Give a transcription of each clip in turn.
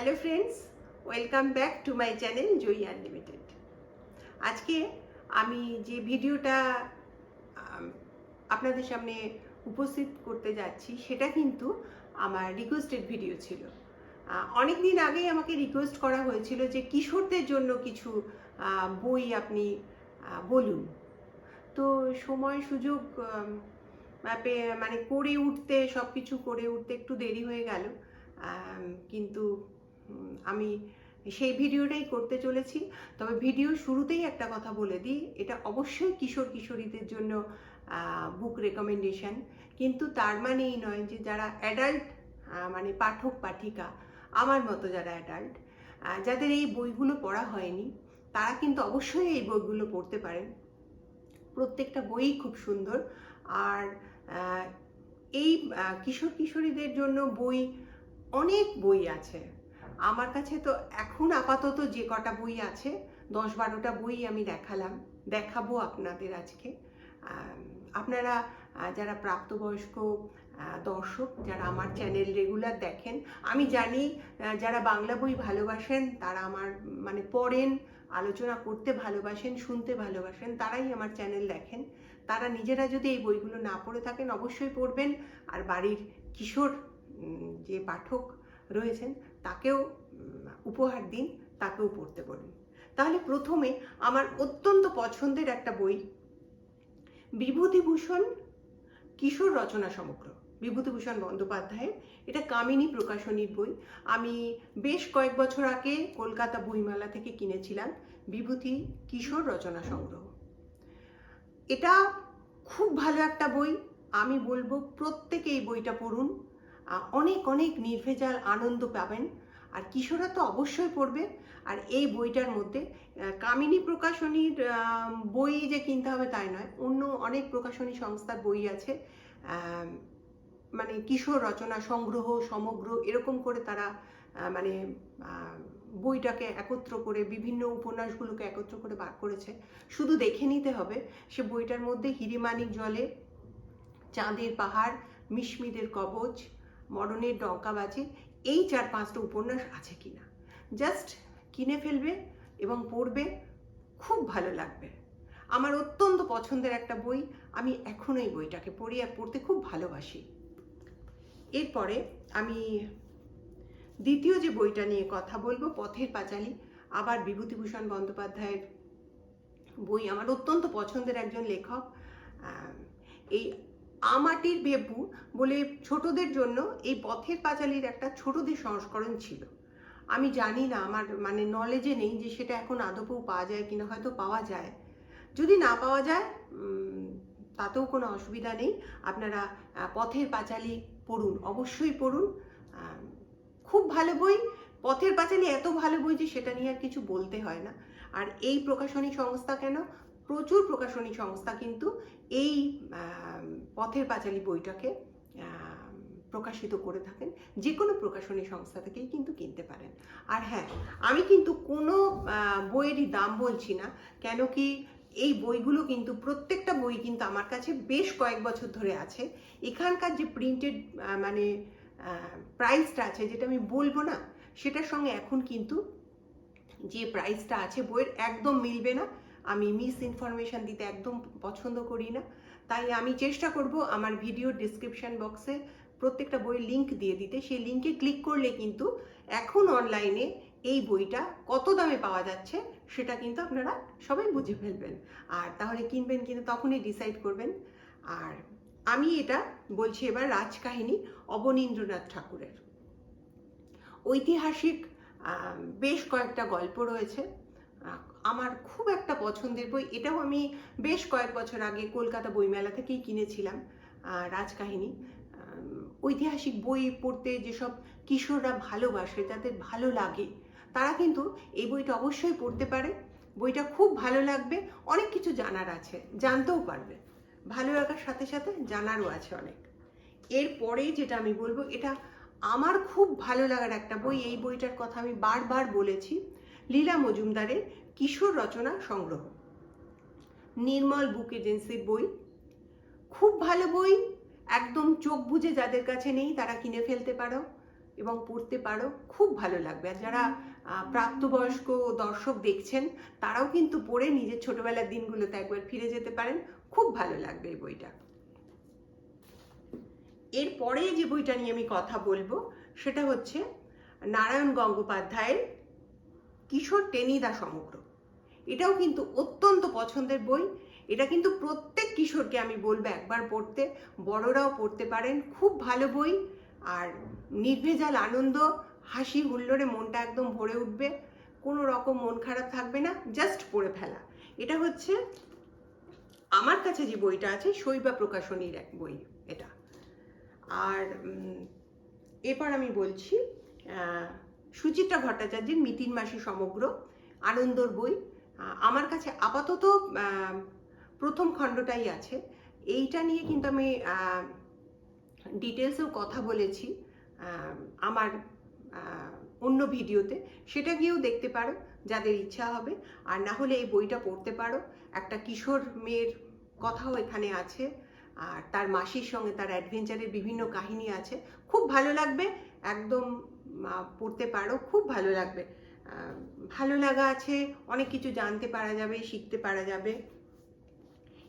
Hello friends welcome back to my channel Joyee unlimited আজকে আমি যে ভিডিওটা আপনাদের সামনে উপস্থিত করতে যাচ্ছি, সেটা কিন্তু আমার রিকোয়েস্টেড ভিডিও ছিল। অনেক দিন আগেই আমাকে রিকোয়েস্ট করা হয়েছিল যে কিশোরদের জন্য কিছু বই আপনি বলুন। তো সময়, সুযোগ মানে করে উঠতে সব কিছু করে উঠতে একটু দেরি হয়ে গেল। কিন্তু আমি সেই ভিডিওটাই করতে চলেছি। তবে ভিডিও শুরুতেই একটা কথা বলে দিই, এটা অবশ্যই কিশোর কিশোরীদের জন্য বুক রেকমেন্ডেশন কিন্তু তার মানে এই নয় যে যারা অ্যাডাল্ট মানে পাঠক, পাঠিকা, আমার মতো যারা অ্যাডাল্ট যাদের এই বইগুলো পড়া হয়নি, তারা কিন্তু অবশ্যই এই বইগুলো পড়তে পারেন। প্রত্যেকটা বই খুব সুন্দর। আর এই কিশোর কিশোরীদের জন্য বই, অনেক বই আছে। আমার কাছে তো এখন আপাতত যে কটা বই আছে, দশ বারোটা বই আমি দেখালাম, দেখাবো আপনাদের আজকে। আপনারা যারা প্রাপ্তবয়স্ক দর্শক, যারা আমার চ্যানেল রেগুলার দেখেন, আমি জানি যারা বাংলা বই ভালোবাসেন, তারা আমার মানে পড়েন, আলোচনা করতে ভালোবাসেন, শুনতে ভালোবাসেন, তারাই আমার চ্যানেল দেখেন। তারা নিজেরা যদি এই বইগুলো না পড়ে থাকেন, অবশ্যই পড়বেন। আর বাড়ির কিশোর যে পাঠক রয়েছেন তাকেও উপহার দিন, তাকেও পড়তে বলুন। তাহলে প্রথমে আমার অত্যন্ত পছন্দের একটা বই, বিভূতিভূষণ কিশোর রচনা সমগ্র, বিভূতিভূষণ বন্দ্যোপাধ্যায়ের। এটা কামিনী প্রকাশনীর বই। আমি বেশ কয়েক বছর আগে কলকাতা বইমেলা থেকে কিনেছিলাম, বিভূতি কিশোর রচনা সংগ্রহ। এটা খুব ভালো একটা বই। আমি বলব প্রত্যেকে এই বইটা পড়ুন। অনেক অনেক নির্ভেজাল আনন্দ পাবেন। আর কিশোরা তো অবশ্যই পড়বে। আর এই বইটার মধ্যে কামিনী প্রকাশনীর বই যে কিনতে হবে তাই নয়, অন্য অনেক প্রকাশনী সংস্থার বই আছে। মানে কিশোর রচনা সংগ্রহ, সমগ্র এরকম করে তারা মানে বইটাকে একত্র করে, বিভিন্ন উপন্যাসগুলোকে একত্র করে বার করেছে। শুধু দেখে নিতে হবে, সে বইটার মধ্যে হিরিমানিক জলে, চাঁদের পাহাড়, মিশমিদের কবচ মরণের ডঙ্কাবাজি এই চার পাঁচটা উপন্যাস আছে কিনা। জাস্ট কিনে ফেলবে এবং পড়বে, খুব ভালো লাগবে। আমার অত্যন্ত পছন্দের একটা বই, আমি এখনও এই বইটাকে পড়ি আর পড়তে খুব ভালোবাসি। এরপরে আমি দ্বিতীয় যে বইটা নিয়ে কথা বলব, পথের পাঁচালী, আবার বিভূতিভূষণ বন্দ্যোপাধ্যায়ের বই। আমার অত্যন্ত পছন্দের একজন লেখক এই আমাটির বেবু বলে ছোটদের জন্য এই পথের পাঁচালীর একটা ছোটদের সংস্করণ ছিল। আমি জানি না, আমার মানে নলেজে নেই যে সেটা এখন আদপেও পাওয়া যায় কিনা, হয়তো পাওয়া যায়। যদি না পাওয়া যায় তাতেও কোনো অসুবিধা নেই। আপনারা পথের পাঁচালী পড়ুন, অবশ্যই পড়ুন। খুব ভালো বই। পথের পাঁচালী এত ভালো বই যে সেটা নিয়ে আর কিছু বলতে হয় না। আর এই প্রকাশনী সংস্থা কেন? প্রচুর প্রকাশনী সংস্থা কিন্তু এই পথের পাঁচালী বইটাকে প্রকাশিত করে থাকেন। যে কোনো প্রকাশনী সংস্থা থেকেই কিন্তু কিনতে পারেন। আর হ্যাঁ আমি কিন্তু কোনো বইয়েরই দাম বলছি না, কেন কি এই বইগুলো কিন্তু প্রত্যেকটা বই কিন্তু আমার কাছে বেশ কয়েক বছর ধরে আছে। এখানকার যে প্রিন্টেড মানে প্রাইসটা আছে, যেটা আমি বলব না, সেটার সঙ্গে এখন কিন্তু যে প্রাইসটা আছে, বইয়ের একদম মিলবে না। আমি মিস ইনফরমেশন দিতে একদম পছন্দ করি না। তাই আমি চেষ্টা করব আমার ভিডিও ডিসক্রিপশন বক্সে প্রত্যেকটা বইয়ের লিঙ্ক দিয়ে দিতে। সেই লিঙ্কে ক্লিক করলে কিন্তু এখন অনলাইনে এই বইটা কত দামে পাওয়া যাচ্ছে সেটা কিন্তু আপনারা সবাই বুঝে ফেলবেন। আর তাহলে কিনবেন কিন্তু তখনই ডিসাইড করবেন। আর আমি এটা বলছি এবার রাজকাহিনী অবনীন্দ্রনাথ ঠাকুরের। ঐতিহাসিক বেশ কয়েকটা গল্প রয়েছে। আমার খুব একটা পছন্দের বই, এটাও আমি বেশ কয়েক বছর আগে কলকাতা বইমেলা থেকেই কিনেছিলাম রাজকাহিনী। ঐতিহাসিক বই পড়তে যেসব কিশোররা ভালোবাসে, যাদের ভালো লাগে, তারা কিন্তু এই বইটা অবশ্যই পড়তে পারে। বইটা খুব ভালো লাগবে, অনেক কিছু জানার আছে, জানতেও পারবে। ভালো লাগার সাথে সাথে জানারও আছে অনেক। এরপরে যেটা আমি বলব, এটা আমার খুব ভালো লাগার একটা বই, এই বইটার কথা আমি বারবার বলেছি। লীলা মজুমদারের কিশোর রচনা সংগ্রহ। নির্মল বুক এজেন্সির বই। খুব ভালো বই। একদম চোখ বুজে যাদের কাছে নেই তারা কিনে ফেলতে পারো এবং পড়তে পারো। খুব ভালো লাগবে। আর যারা প্রাপ্তবয়স্ক দর্শক দেখছেন, তারাও কিন্তু পড়ে নিজের ছোটবেলার দিনগুলোতে একবার ফিরে যেতে পারেন। খুব ভালো লাগবে এই বইটা। এরপরে যে বইটা নিয়ে আমি কথা বলব, সেটা হচ্ছে নারায়ণ গঙ্গোপাধ্যায়ের কিশোর টেনিদা সমগ্র। এটাও কিন্তু অত্যন্ত পছন্দের বই। এটা কিন্তু প্রত্যেক কিশোরকে আমি বলব একবার পড়তে। বড়রাও পড়তে পারেন, খুব ভালো বই। আর নির্ভেজাল আনন্দ, হাসি, হুল্লোড়ে মনটা একদম ভরে উঠবে। কোনো রকম মন খারাপ থাকবে না, জাস্ট পড়ে ফেলা। এটা হচ্ছে, আমার কাছে যে বইটা আছে, শৈবা প্রকাশনীর এক বই, এটা। আর এরপর আমি বলছি সুচিত্রা ভট্টাচার্যের মিতিন মাসি সমগ্র আনন্দর বই। আমার কাছে আপাতত প্রথম খণ্ডটাই আছে। এইটা নিয়ে কিন্তু আমি ডিটেলসেও কথা বলেছি আমার অন্য ভিডিওতে। সেটা গিয়েও দেখতে পারো, যাদের ইচ্ছা হবে। আর না হলে এই বইটা পড়তে পারো। একটা কিশোর মেয়ের কথাও এখানে আছে। আর তার মাসির সঙ্গে তার অ্যাডভেঞ্চারের বিভিন্ন কাহিনী আছে। খুব ভালো লাগবে, একদম পড়তে পারো, খুব ভালো লাগবে। ভালো লাগা আছে, অনেক কিছু জানতে পারা যাবে, শিখতে পারা যাবে।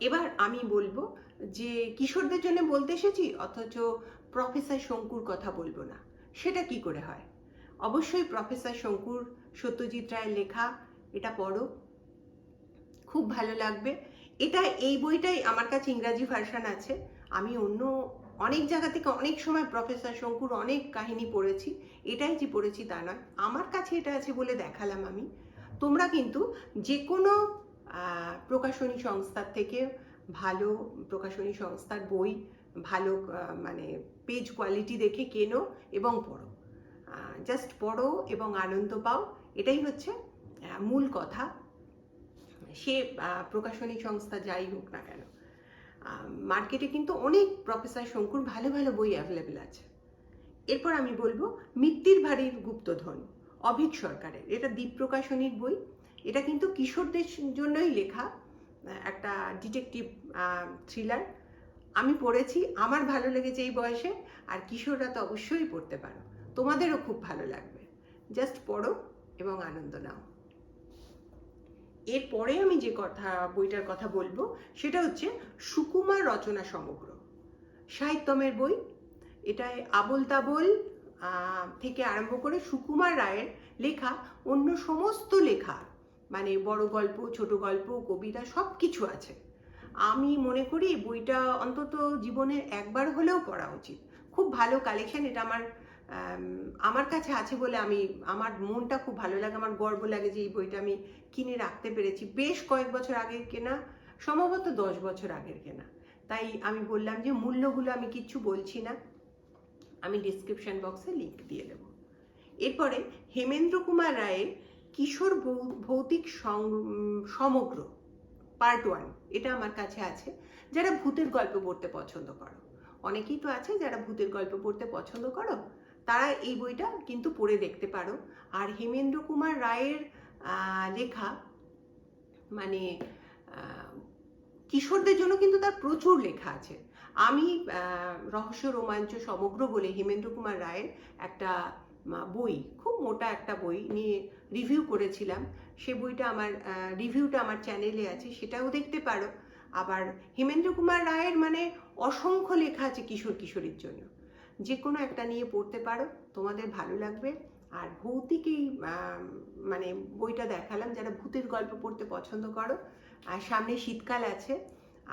এবার আমি বলব যে কিশোরদের জন্য বলতে এসেছি, অথচ প্রফেসর শঙ্কুর কথা বলব না। সেটা কি করে হয়? অবশ্যই প্রফেসর শঙ্কুর সত্যজিৎ রায়ের লেখা, এটা পড়ো। খুব ভালো লাগবে। এটা এই বইটাই আমার কাছে ইংরাজি ভার্সান আছে। আমি অন্য অনেক জায়গা থেকে অনেক সময় প্রফেসর শঙ্কুর অনেক কাহিনী পড়েছি। এটাই যে পড়েছি তা নয়। আমার কাছে এটা আছে বলে দেখালাম আমি। তোমরা কিন্তু যে কোনো প্রকাশনী সংস্থার থেকে ভালো প্রকাশনী সংস্থার বই, ভালো মানে পেজ কোয়ালিটি দেখে কেনো এবং পড়ো। জাস্ট পড়ো এবং আনন্দ পাও। এটাই হচ্ছে মূল কথা। সে প্রকাশনী সংস্থা যাই হোক না কেন মার্কেটে কিন্তু অনেক প্রফেসর শঙ্কুর ভালো ভালো বই অ্যাভেলেবেল আছে। এরপর আমি বলব মিত্তির ভারীর গুপ্তধন অভিক সরকারের। এটা দ্বীপ প্রকাশনীর বই। এটা কিন্তু কিশোরদের জন্যই লেখা একটা ডিটেকটিভ থ্রিলার আমি পড়েছি, আমার ভালো লেগেছে এই বয়সে, আর কিশোররা তো অবশ্যই পড়তে পারো। তোমাদেরও খুব ভালো লাগবে। জাস্ট পড়ো এবং আনন্দ নাও। এরপরে আমি যে কথা বইটার কথা বলব সেটা হচ্ছে সুকুমার রচনা সমগ্র। সাহিত্যমের বই এটায় আবল তাবল থেকে আরম্ভ করে সুকুমার রায়ের লেখা অন্য সমস্ত লেখা মানে বড় গল্প ছোট গল্প কবিতা সব কিছু আছে। আমি মনে করি বইটা অন্তত জীবনে একবার হলেও পড়া উচিত। খুব ভালো কালেকশন এটা আমার আম, আমার কাছে আছে বলে আমি, আমার মনটা খুব ভালো লাগে, আমার গর্ব লাগে যে এই বইটা আমি কিনে রাখতে পেরেছি। বেশ কয়েক বছর আগের কেনা, সম্ভবত দশ বছর আগের কেনা। তাই আমি বললাম যে মূল্যগুলো আমি কিচ্ছু বলছি না। আমি ডিসক্রিপশন বক্সে লিংক দিয়ে দেবো। এরপরে হেমেন্দ্র কুমার রায়ের কিশোর ভৌতিক সমগ্র পার্ট ওয়ান এটা আমার কাছে আছে। যারা ভূতের গল্প পড়তে পছন্দ করো, অনেকেই তো আছে যারা ভূতের গল্প পড়তে পছন্দ করো তারা এই বইটা কিন্তু পড়ে দেখতে পারো। আর হেমেন্দ্র কুমার রায়ের লেখা মানে কিশোরদের জন্য কিন্তু তার প্রচুর লেখা আছে। আমি রহস্য, রোমাঞ্চ সমগ্র বলে হেমেন্দ্র কুমার রায়ের একটা বই, খুব মোটা একটা বই নিয়ে রিভিউ করেছিলাম। সে বইটা আমার রিভিউটা আমার চ্যানেলে আছে, সেটাও দেখতে পারো। আবার হেমেন্দ্র কুমার রায়ের মানে অসংখ্য লেখা আছে কিশোর কিশোরীর জন্য। যে কোনো একটা নিয়ে পড়তে পারো, তোমাদের ভালো লাগবে। আর ভৌতিক এই মানে বইটা দেখালাম, যারা ভূতের গল্প পড়তে পছন্দ করো। আর সামনে শীতকাল আছে,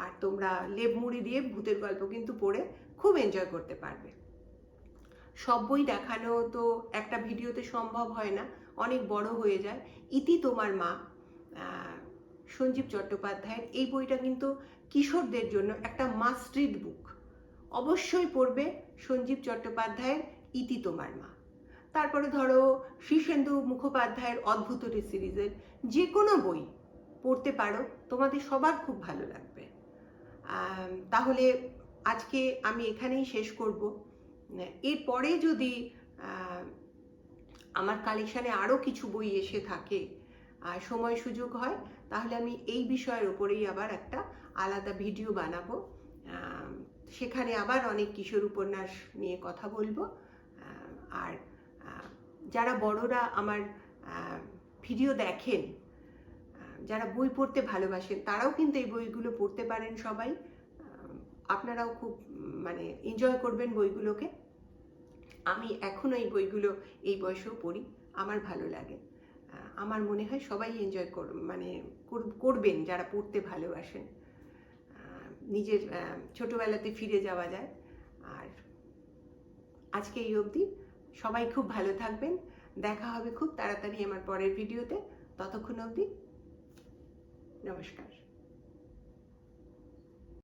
আর তোমরা লেপ মুড়ি দিয়ে ভূতের গল্প কিন্তু পড়ে খুব এনজয় করতে পারবে। সব বই দেখানো তো একটা ভিডিওতে সম্ভব হয় না, অনেক বড় হয়ে যায়। ইতি তোমার মা সঞ্জীব চট্টোপাধ্যায়ের এই বইটা কিন্তু কিশোরদের জন্য একটা মাস্ট রিড বুক অবশ্যই পড়বে সঞ্জীব চট্টোপাধ্যায়ের ইতি তোমার মা। তারপরে ধরো শীর্ষেন্দু মুখোপাধ্যায়ের অদ্ভুত সিরিজের যে কোনো বই পড়তে পারো, তোমাদের সবার খুব ভালো লাগবে। তাহলে আজকে আমি এখানেই শেষ করব। এরপরে যদি আমার কালেকশানে আরও কিছু বই এসে থাকে আর সময় সুযোগ হয়, তাহলে আমি এই বিষয়ের ওপরেই আবার একটা আলাদা ভিডিও বানাবো। সেখানে আবার অনেক কিশোর উপন্যাস নিয়ে কথা বলব। আর যারা বড়রা আমার ভিডিও দেখেন যারা বই পড়তে ভালোবাসেন, তারাও কিন্তু এই বইগুলো পড়তে পারেন সবাই। আপনারাও খুব মানে এনজয় করবেন বইগুলোকে। আমি এখনও এই বইগুলো এই বয়সেও পড়ি, আমার ভালো লাগে। আমার মনে হয় সবাই এনজয় কর মানে করবেন যারা পড়তে ভালোবাসেন। নিজের ছোটোবেলাতে ফিরে যাওয়া যায়। আর আজকে এই অবধি সবাই খুব ভালো থাকবেন। দেখা হবে খুব তাড়াতাড়ি আমার পরের ভিডিওতে। ততক্ষণ অবধি নমস্কার।